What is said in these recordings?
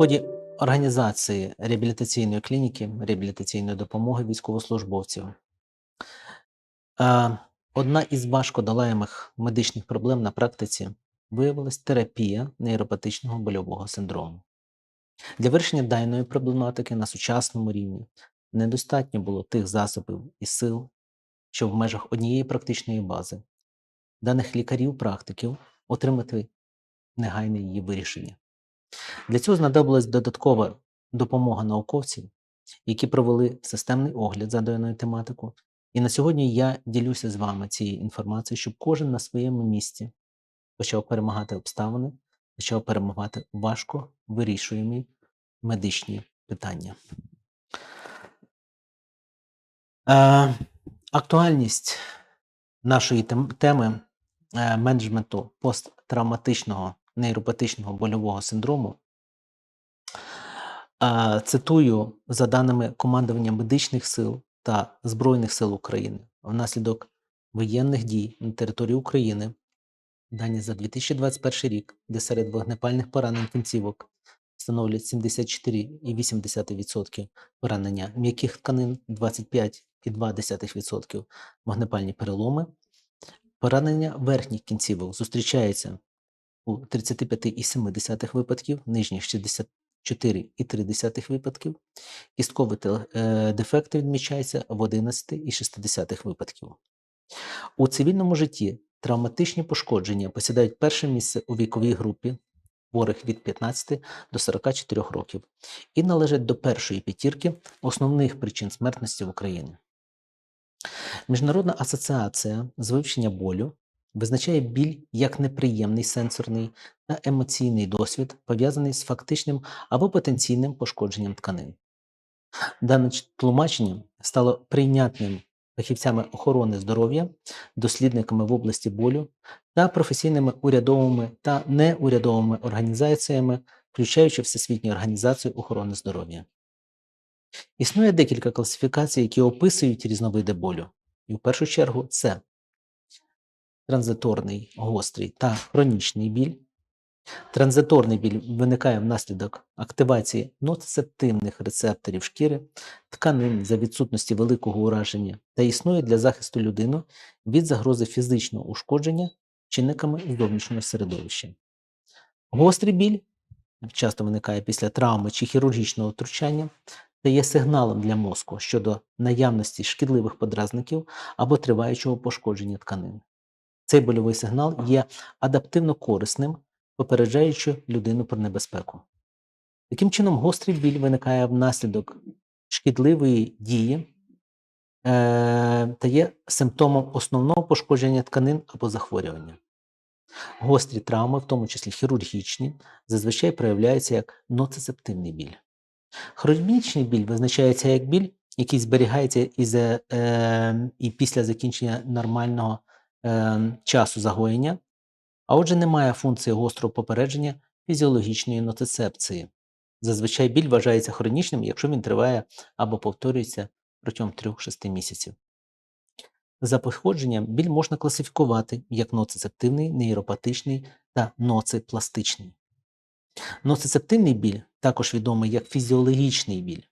ході організації реабілітаційної клініки, реабілітаційної допомоги військовослужбовців. Е, Одна із важкодолаємих медичних проблем на практиці виявилась терапія нейропатичного больового синдрому. Для вирішення даної проблематики на сучасному рівні недостатньо було тих засобів і сил, що в межах однієї практичної бази даних лікарів-практиків отримати негайне її вирішення. Для цього знадобилась додаткова допомога науковців, які провели системний огляд за даною тематику. І на сьогодні я ділюся з вами цією інформацією, щоб кожен на своєму місці почав перемагати обставини, почав перемагати важко вирішуємі медичні питання. Е, актуальність нашої теми е, менеджменту посттравматичного нейропатичного больового синдрому. Цитую за даними командування медичних сил та Збройних сил України внаслідок воєнних дій на території України, дані за 2021 рік, де серед вогнепальних поранень кінцівок становлять 74,8% поранення м'яких тканин, 25,2% вогнепальні переломи. Поранення верхніх кінцівок зустрічається у 35,7 випадків, нижніх 64,3 випадків. Кісткові теле- е, дефекти відмічаються в 11,6 випадків. У цивільному житті травматичні пошкодження посідають перше місце у віковій групі хворих від 15 до 44 років і належать до першої п'ятірки основних причин смертності в Україні. Міжнародна асоціація з вивчення болю визначає біль як неприємний сенсорний та емоційний досвід, пов'язаний з фактичним або потенційним пошкодженням тканин. Дане тлумачення стало прийнятним фахівцями охорони здоров'я, дослідниками в області болю та професійними урядовими та неурядовими організаціями, включаючи Всесвітню організацію охорони здоров'я. Існує декілька класифікацій, які описують різновиди болю. І в першу чергу це транзиторний, гострий та хронічний біль. Транзиторний біль виникає внаслідок активації ноцептивних рецепторів шкіри, тканин за відсутності великого ураження та існує для захисту людини від загрози фізичного ушкодження чинниками зовнішнього середовища. Гострий біль часто виникає після травми чи хірургічного втручання та є сигналом для мозку щодо наявності шкідливих подразників або триваючого пошкодження тканин. Цей больовий сигнал є адаптивно корисним, попереджаючи людину про небезпеку. Таким чином, гострий біль виникає внаслідок шкідливої дії е, та є симптомом основного пошкодження тканин або захворювання. Гострі травми, в тому числі хірургічні, зазвичай проявляються як ноцицептивний біль. Хронічний біль визначається як біль, який зберігається і, за, е, і після закінчення нормального е, часу загоєння, а отже, не має функції гострого попередження фізіологічної ноцицепції. Зазвичай біль вважається хронічним, якщо він триває або повторюється протягом 3-6 місяців. За походженням біль можна класифікувати як ноцицептивний, нейропатичний та ноципластичний. Ноцицептивний біль, також відомий як фізіологічний біль,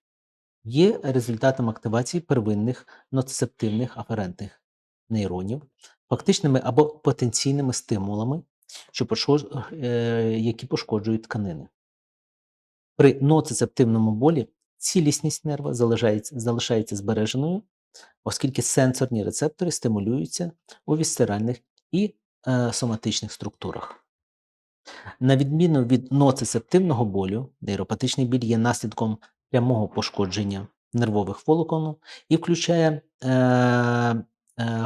є результатом активації первинних ноцицептивних аферентних нейронів, фактичними або потенційними стимулами, що е, які пошкоджують тканини. При ноцицептивному болі цілісність нерва залишається, залишається збереженою, оскільки сенсорні рецептори стимулюються у вісцеральних і е, соматичних структурах. На відміну від ноцицептивного болю, нейропатичний біль є наслідком прямого пошкодження нервових волокон і включає е,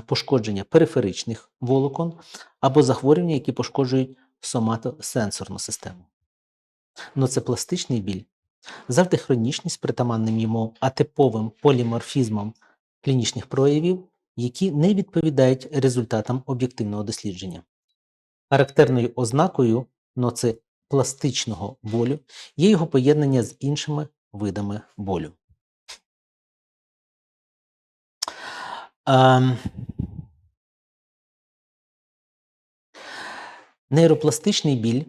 пошкодження периферичних волокон або захворювання, які пошкоджують соматосенсорну систему. Ноцепластичний біль завжди хронічність притаманним йому атиповим поліморфізмом клінічних проявів, які не відповідають результатам об'єктивного дослідження. Характерною ознакою ноцепластичного болю є його поєднання з іншими видами болю. Ем, Нейропластичний біль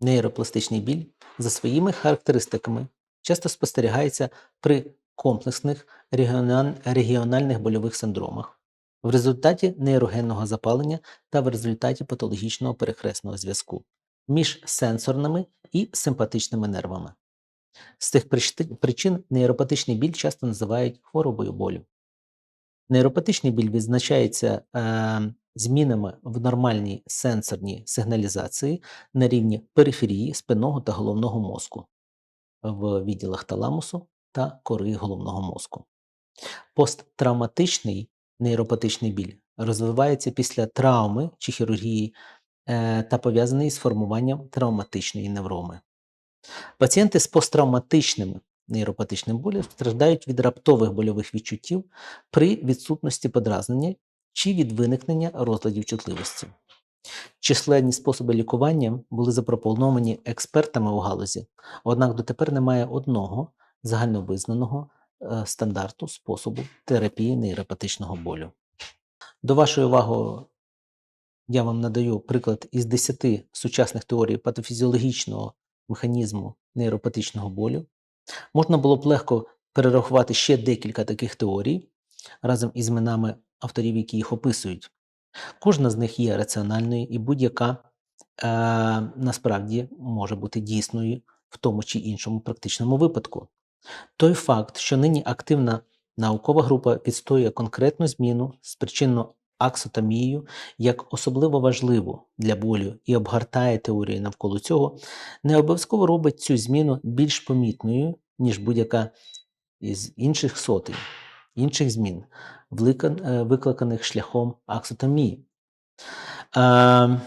Нейропластичний біль за своїми характеристиками часто спостерігається при комплексних регіональних больових синдромах, в результаті нейрогенного запалення та в результаті патологічного перехресного зв'язку між сенсорними і симпатичними нервами. З цих причин нейропатичний біль часто називають хворобою болю. Нейропатичний біль відзначається е, змінами в нормальній сенсорній сигналізації на рівні периферії спинного та головного мозку в відділах таламусу та кори головного мозку. Посттравматичний нейропатичний біль розвивається після травми чи хірургії е, та пов'язаний з формуванням травматичної невроми. Пацієнти з посттравматичним нейропатичним болем страждають від раптових больових відчуттів при відсутності подразнення чи від виникнення розладів чутливості. Численні способи лікування були запропоновані експертами у галузі, однак дотепер немає одного загальновизнаного е, стандарту способу терапії нейропатичного болю. До вашої уваги я вам надаю приклад із 10 сучасних теорій патофізіологічного механізму нейропатичного болю. Можна було б легко перерахувати ще декілька таких теорій разом із іменами авторів, які їх описують. Кожна з них є раціональною, і будь-яка е, насправді може бути дійсною в тому чи іншому практичному випадку. Той факт, що нині активна наукова група відстоює конкретну зміну спричинну аксотомією як особливо важливу для болю і обгортає теорію навколо цього, не обов'язково робить цю зміну більш помітною, ніж будь-яка із інших сотень, інших змін, е, викликаних шляхом аксотомії. Е,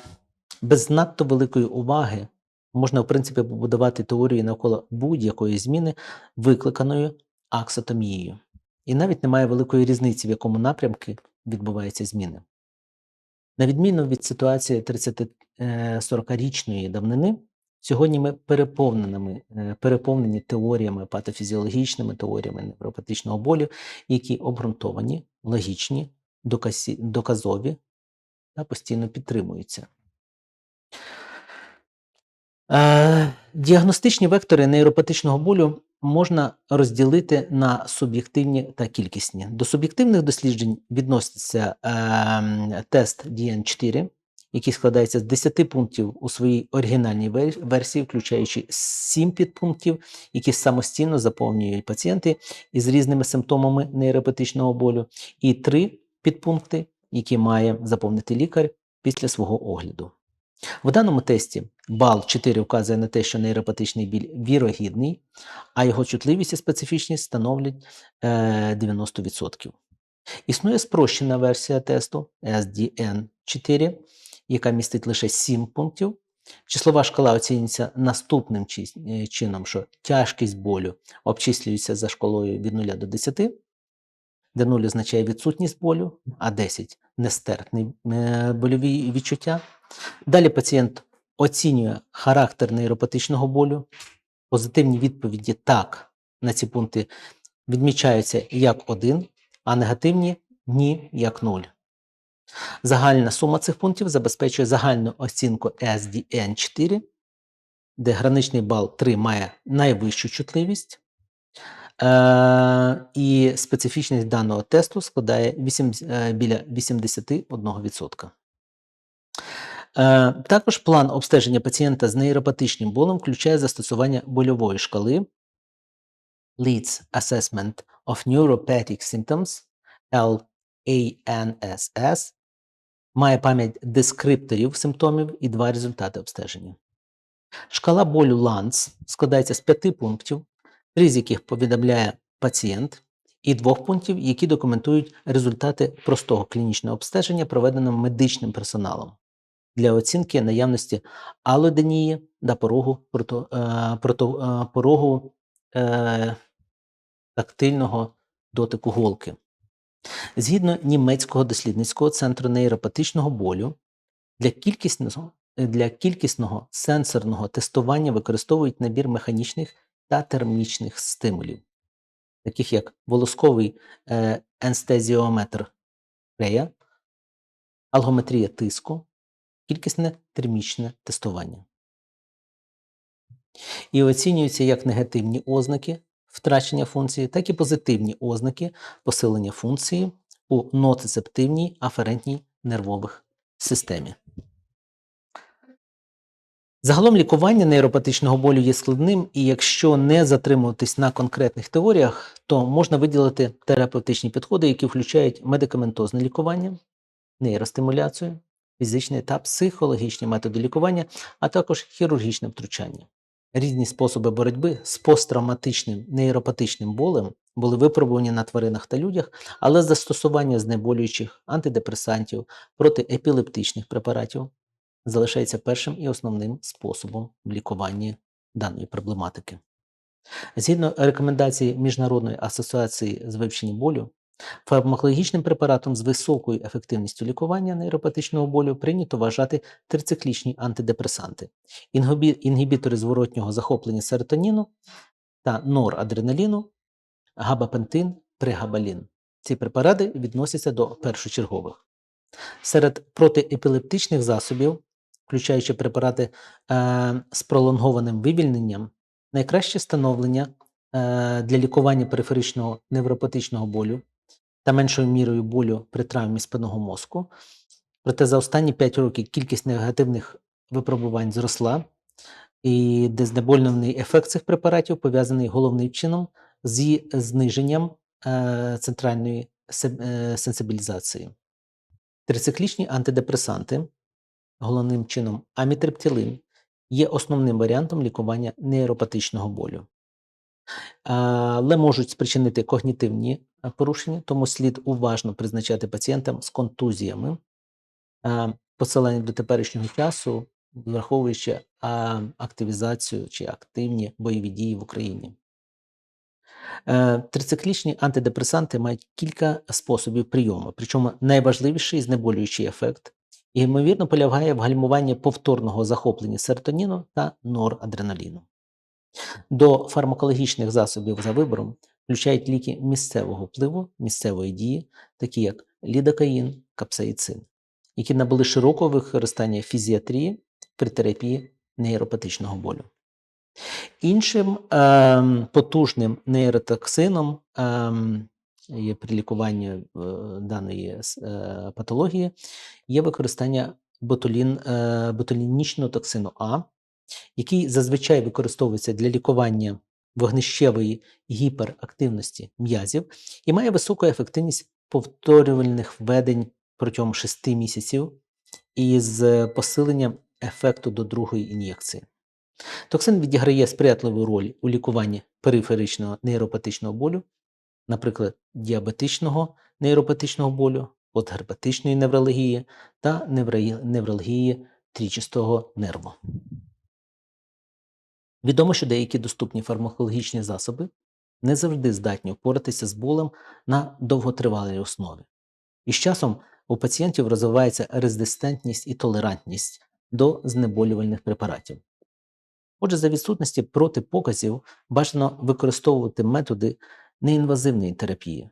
Без надто великої уваги можна, в принципі, побудувати теорію навколо будь-якої зміни, викликаної аксотомією. І навіть немає великої різниці, в якому напрямку відбуваються зміни. На відміну від ситуації 30-40-річної давнини, сьогодні ми переповненими, е, переповнені теоріями, патофізіологічними теоріями невропатичного болю, які обґрунтовані, логічні, доказові та постійно підтримуються. Е, Діагностичні вектори нейропатичного болю можна розділити на суб'єктивні та кількісні. До суб'єктивних досліджень відноситься ем, тест DN4, який складається з 10 пунктів у своїй оригінальній версії, включаючи 7 підпунктів, які самостійно заповнюють пацієнти із різними симптомами нейропатичного болю, і 3 підпункти, які має заповнити лікар після свого огляду. В даному тесті бал 4 вказує на те, що нейропатичний біль вірогідний, а його чутливість і специфічність становлять е, 90%. Існує спрощена версія тесту SDN4, яка містить лише 7 пунктів. Числова шкала оцінюється наступним е, чином, що тяжкість болю обчислюється за шкалою від 0 до 10, де 0 означає відсутність болю, а 10 нестерпні е, больові відчуття. Далі пацієнт оцінює характер нейропатичного болю. Позитивні відповіді так на ці пункти відмічаються як 1, а негативні ні як 0. Загальна сума цих пунктів забезпечує загальну оцінку SDN4, де граничний бал 3 має найвищу чутливість. Е, і специфічність даного тесту складає 8, е, біля 81%. Е, Також план обстеження пацієнта з нейропатичним болем включає застосування больової шкали Leeds Assessment of Neuropathic Symptoms LANSS, має пам'ять дескрипторів симптомів і два результати обстеження. Шкала болю LANS складається з п'яти пунктів, три з яких повідомляє пацієнт, і двох пунктів, які документують результати простого клінічного обстеження, проведеного медичним персоналом для оцінки наявності алоденії та порогу, прото, е, прото, е, порогу е, тактильного дотику голки. Згідно німецького дослідницького центру нейропатичного болю, для кількісного, для кількісного сенсорного тестування використовують набір механічних та термічних стимулів, таких як волосковий е, енстезіометр Рея, алгометрія тиску, кількісне термічне тестування. і оцінюються як негативні ознаки втрачення функції, так і позитивні ознаки посилення функції у ноцицептивній аферентній нервових системі. Загалом лікування нейропатичного болю є складним, і якщо не затримуватись на конкретних теоріях, то можна виділити терапевтичні підходи, які включають медикаментозне лікування, нейростимуляцію, фізичне та психологічні методи лікування, а також хірургічне втручання. Різні способи боротьби з посттравматичним нейропатичним болем були випробувані на тваринах та людях, але застосування знеболюючих антидепресантів протиепілептичних препаратів залишається першим і основним способом в лікуванні даної проблематики. Згідно рекомендацій Міжнародної асоціації з вивчення болю, фармакологічним препаратом з високою ефективністю лікування нейропатичного болю прийнято вважати трициклічні антидепресанти, інгібітори зворотнього захоплення серотоніну та норадреналіну, габапентин, пригабалін. Ці препарати відносяться до першочергових. Серед протиепілептичних засобів, включаючи препарати е, з пролонгованим вивільненням, найкраще становлення е, для лікування периферичного невропатичного болю та меншою мірою болю при травмі спинного мозку. Проте за останні 5 років кількість негативних випробувань зросла, і дезнеболювальний ефект цих препаратів пов'язаний головним чином зі зниженням е, центральної е, сенсибілізації. Трициклічні антидепресанти, головним чином амітриптилин, є основним варіантом лікування нейропатичного болю. Але можуть спричинити когнітивні е, порушення, тому слід уважно призначати пацієнтам з контузіями, посилання до теперішнього часу, враховуючи активізацію чи активні бойові дії в Україні. Е, Трициклічні антидепресанти мають кілька способів прийому, причому найважливіший знеболюючий ефект, і, ймовірно, полягає в гальмуванні повторного захоплення серотоніну та норадреналіну. До фармакологічних засобів за вибором включають ліки місцевого впливу, місцевої дії, такі як лідокаїн, капсаїцин, які набули широкого використання фізіатрії при терапії нейропатичного болю. Іншим ем, потужним нейротоксином є при лікуванні е, даної е, патології є використання ботулін, е, ботулінічного токсину А, який зазвичай використовується для лікування вогнищевої гіперактивності м'язів і має високу ефективність повторювальних введень протягом 6 місяців із посиленням ефекту до другої ін'єкції. Токсин відіграє сприятливу роль у лікуванні периферичного нейропатичного болю, наприклад, діабетичного нейропатичного болю, постгерпетичної невралгії та невралгії трічастого нерву. Відомо, що деякі доступні фармакологічні засоби не завжди здатні впоратися з болем на довготривалій основі. І з часом у пацієнтів розвивається резистентність і толерантність до знеболювальних препаратів. Отже, за відсутності протипоказів бажано використовувати методи неінвазивної терапії.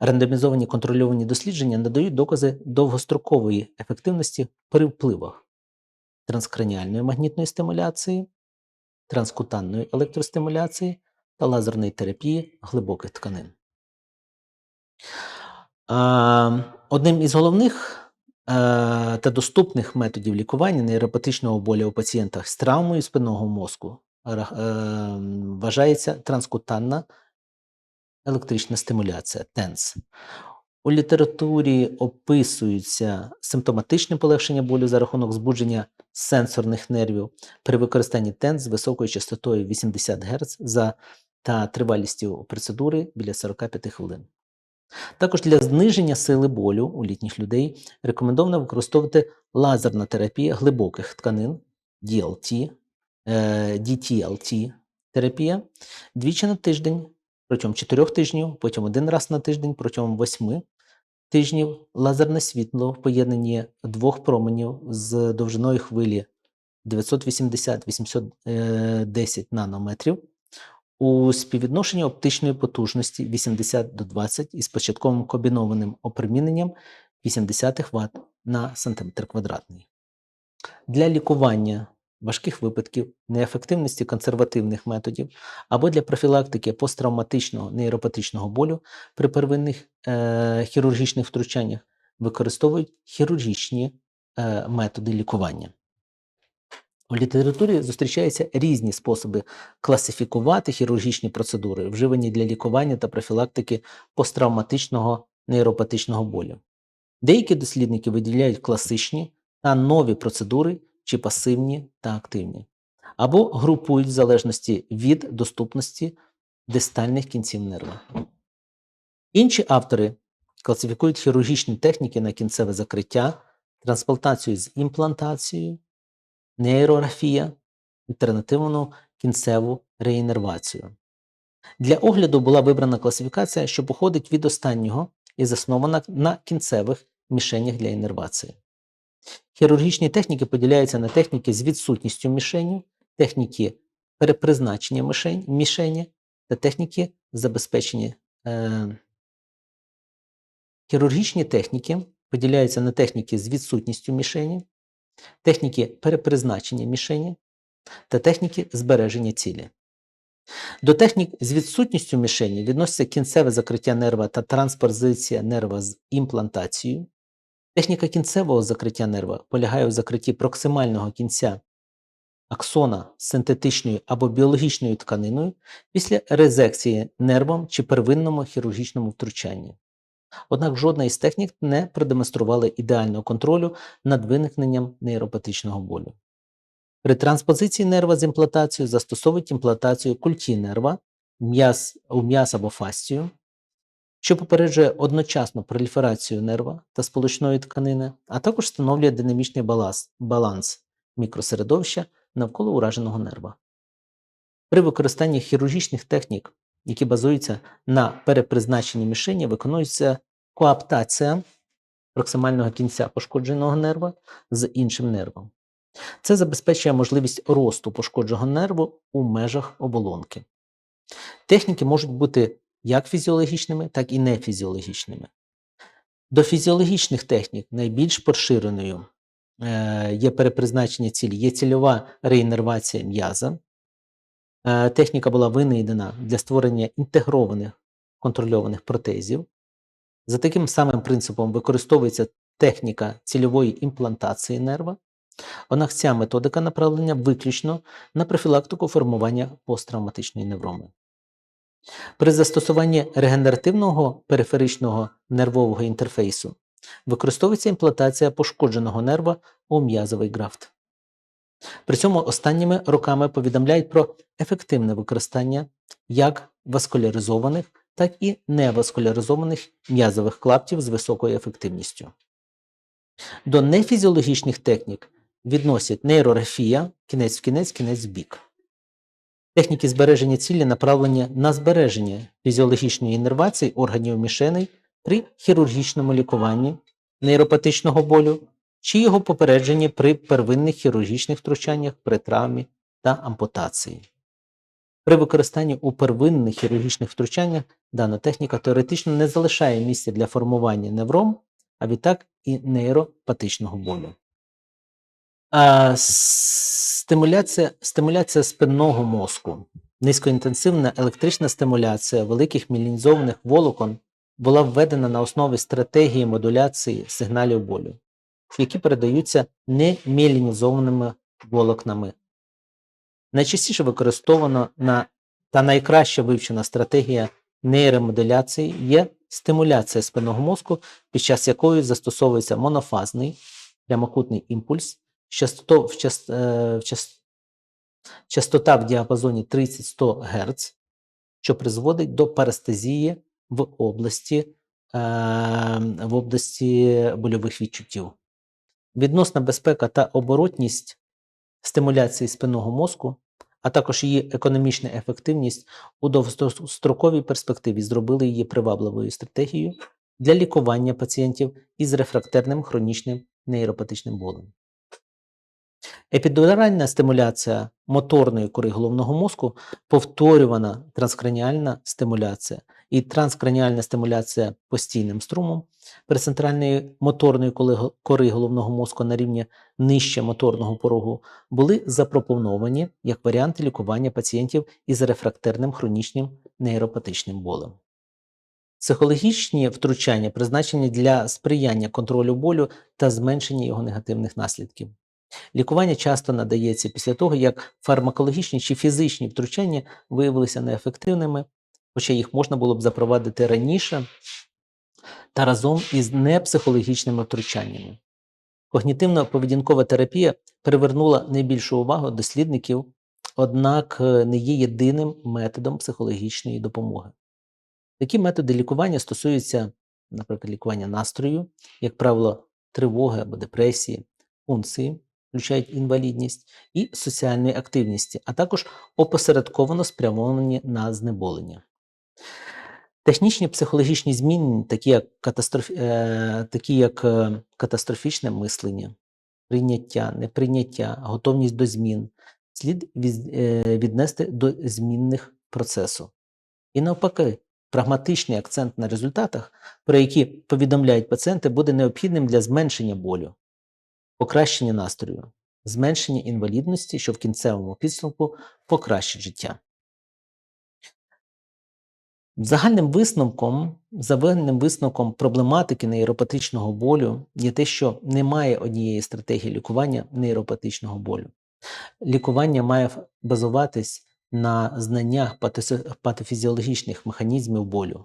Рандомізовані контрольовані дослідження надають докази довгострокової ефективності при впливах транскраніальної магнітної стимуляції, транскутанної електростимуляції та лазерної терапії глибоких тканин. Одним із головних е, та доступних методів лікування нейропатичного болю у пацієнтах з травмою спинного мозку е, вважається транскутанна електрична стимуляція TENS. У літературі описується симптоматичне полегшення болю за рахунок збудження сенсорних нервів при використанні TENS з високою частотою 80 Гц за та тривалістю процедури біля 45 хвилин. Також для зниження сили болю у літніх людей рекомендовано використовувати лазерна терапія глибоких тканин DLT, е, DTLT терапія двічі на тиждень протягом 4 тижнів, потім один раз на тиждень протягом 8 тижнів лазерне світло в поєднанні двох променів з довжиною хвилі 980-810 нанометрів у співвідношенні оптичної потужності 80 до 20 із початковим комбінованим опроміненням 80 Вт на сантиметр квадратний. Для лікування важких випадків, неефективності консервативних методів або для профілактики посттравматичного нейропатичного болю при первинних е, хірургічних втручаннях використовують хірургічні е, методи лікування. У літературі зустрічаються різні способи класифікувати хірургічні процедури, вживані для лікування та профілактики посттравматичного нейропатичного болю. Деякі дослідники виділяють класичні та нові процедури чи пасивні та активні, або групують в залежності від доступності дистальних кінців нерва. Інші автори класифікують хірургічні техніки на кінцеве закриття, трансплантацію з імплантацією, нейрографія, альтернативну кінцеву реінервацію. Для огляду була вибрана класифікація, що походить від останнього і заснована на кінцевих мішенях для інервації. Хірургічні техніки поділяються на техніки з відсутністю мішені, техніки перепризначення мішень, мішені та техніки забезпечення. Е, хірургічні техніки поділяються на техніки з відсутністю мішені, техніки перепризначення мішені та техніки збереження цілі. До технік з відсутністю мішені відносяться кінцеве закриття нерва та транспозиція нерва з імплантацією. Техніка кінцевого закриття нерва полягає у закритті проксимального кінця аксона синтетичною або біологічною тканиною після резекції нервом чи первинному хірургічному втручанні. Однак жодна із технік не продемонструвала ідеального контролю над виникненням нейропатичного болю. При транспозиції нерва з імплантацією застосовують імплантацію культі нерва м'яз, у м'яз або фастію, що попереджує одночасно проліферацію нерва та сполучної тканини, а також встановлює динамічний баланс, баланс мікросередовища навколо ураженого нерва. При використанні хірургічних технік, які базуються на перепризначенні мішені, виконується коаптація проксимального кінця пошкодженого нерва з іншим нервом. Це забезпечує можливість росту пошкодженого нерву у межах оболонки. Техніки можуть бути як фізіологічними, так і нефізіологічними. До фізіологічних технік найбільш поширеною е, є перепризначення цілі, є цільова реінервація м'яза. Е, Техніка була винайдена для створення інтегрованих контрольованих протезів. За таким самим принципом використовується техніка цільової імплантації нерва. Однак ця методика направлення виключно на профілактику формування посттравматичної невроми. При застосуванні регенеративного периферичного нервового інтерфейсу використовується імплантація пошкодженого нерва у м'язовий графт. При цьому останніми роками повідомляють про ефективне використання як васкуляризованих, так і неваскуляризованих м'язових клаптів з високою ефективністю. До нефізіологічних технік відносять нейрографія, кінець в кінець, кінець в бік. Техніки збереження цілі направлені на збереження фізіологічної іннервації органів мішеней при хірургічному лікуванні нейропатичного болю чи його попередженні при первинних хірургічних втручаннях при травмі та ампутації. При використанні у первинних хірургічних втручаннях дана техніка теоретично не залишає місця для формування невром, а відтак і нейропатичного болю. А, стимуляція, стимуляція спинного мозку. Низькоінтенсивна електрична стимуляція великих мілінізованих волокон була введена на основі стратегії модуляції сигналів болю, які передаються немілінізованими волокнами. Найчастіше використована на, та найкраще вивчена стратегія нейромодуляції є стимуляція спинного мозку, під час якої застосовується монофазний прямокутний імпульс частото, в част, е, в част, частота в діапазоні 30-100 Гц, що призводить до парестезії в області, е, в області больових відчуттів. Відносна безпека та оборотність стимуляції спинного мозку, а також її економічна ефективність у довгостроковій перспективі зробили її привабливою стратегією для лікування пацієнтів із рефрактерним хронічним нейропатичним болем. Епідуральна стимуляція моторної кори головного мозку, повторювана транскраніальна стимуляція і транскраніальна стимуляція постійним струмом перицентральної моторної кори головного мозку на рівні нижче моторного порогу були запропоновані як варіанти лікування пацієнтів із рефрактерним хронічним нейропатичним болем. Психологічні втручання призначені для сприяння контролю болю та зменшення його негативних наслідків. Лікування часто надається після того, як фармакологічні чи фізичні втручання виявилися неефективними, хоча їх можна було б запровадити раніше та разом із непсихологічними втручаннями. Когнітивно-поведінкова терапія привернула найбільшу увагу дослідників, однак е, не є єдиним методом психологічної допомоги. Такі методи лікування стосуються, наприклад, лікування настрою, як правило, тривоги або депресії, функції, включають інвалідність і соціальної активності, а також опосередковано спрямовані на знеболення. Технічні психологічні зміни, такі як, катастроф... е, такі як е, катастрофічне мислення, прийняття, неприйняття, готовність до змін, слід е, віднести до змінних процесу. І навпаки, прагматичний акцент на результатах, про які повідомляють пацієнти, буде необхідним для зменшення болю, покращення настрою, зменшення інвалідності, що в кінцевому підсумку покращить життя. Загальним висновком, загальним висновком проблематики нейропатичного болю є те, що немає однієї стратегії лікування нейропатичного болю. Лікування має базуватись на знаннях патофізіологічних механізмів болю,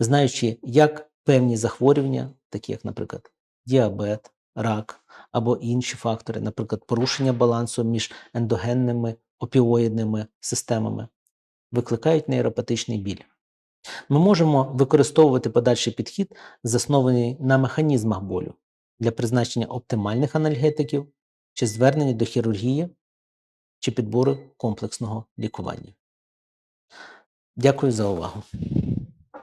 знаючи, як певні захворювання, такі як, наприклад, діабет, рак або інші фактори, наприклад, порушення балансу між ендогенними опіоїдними системами, викликають нейропатичний біль. Ми можемо використовувати подальший підхід, заснований на механізмах болю для призначення оптимальних анальгетиків чи звернення до хірургії чи підбору комплексного лікування. Дякую за увагу.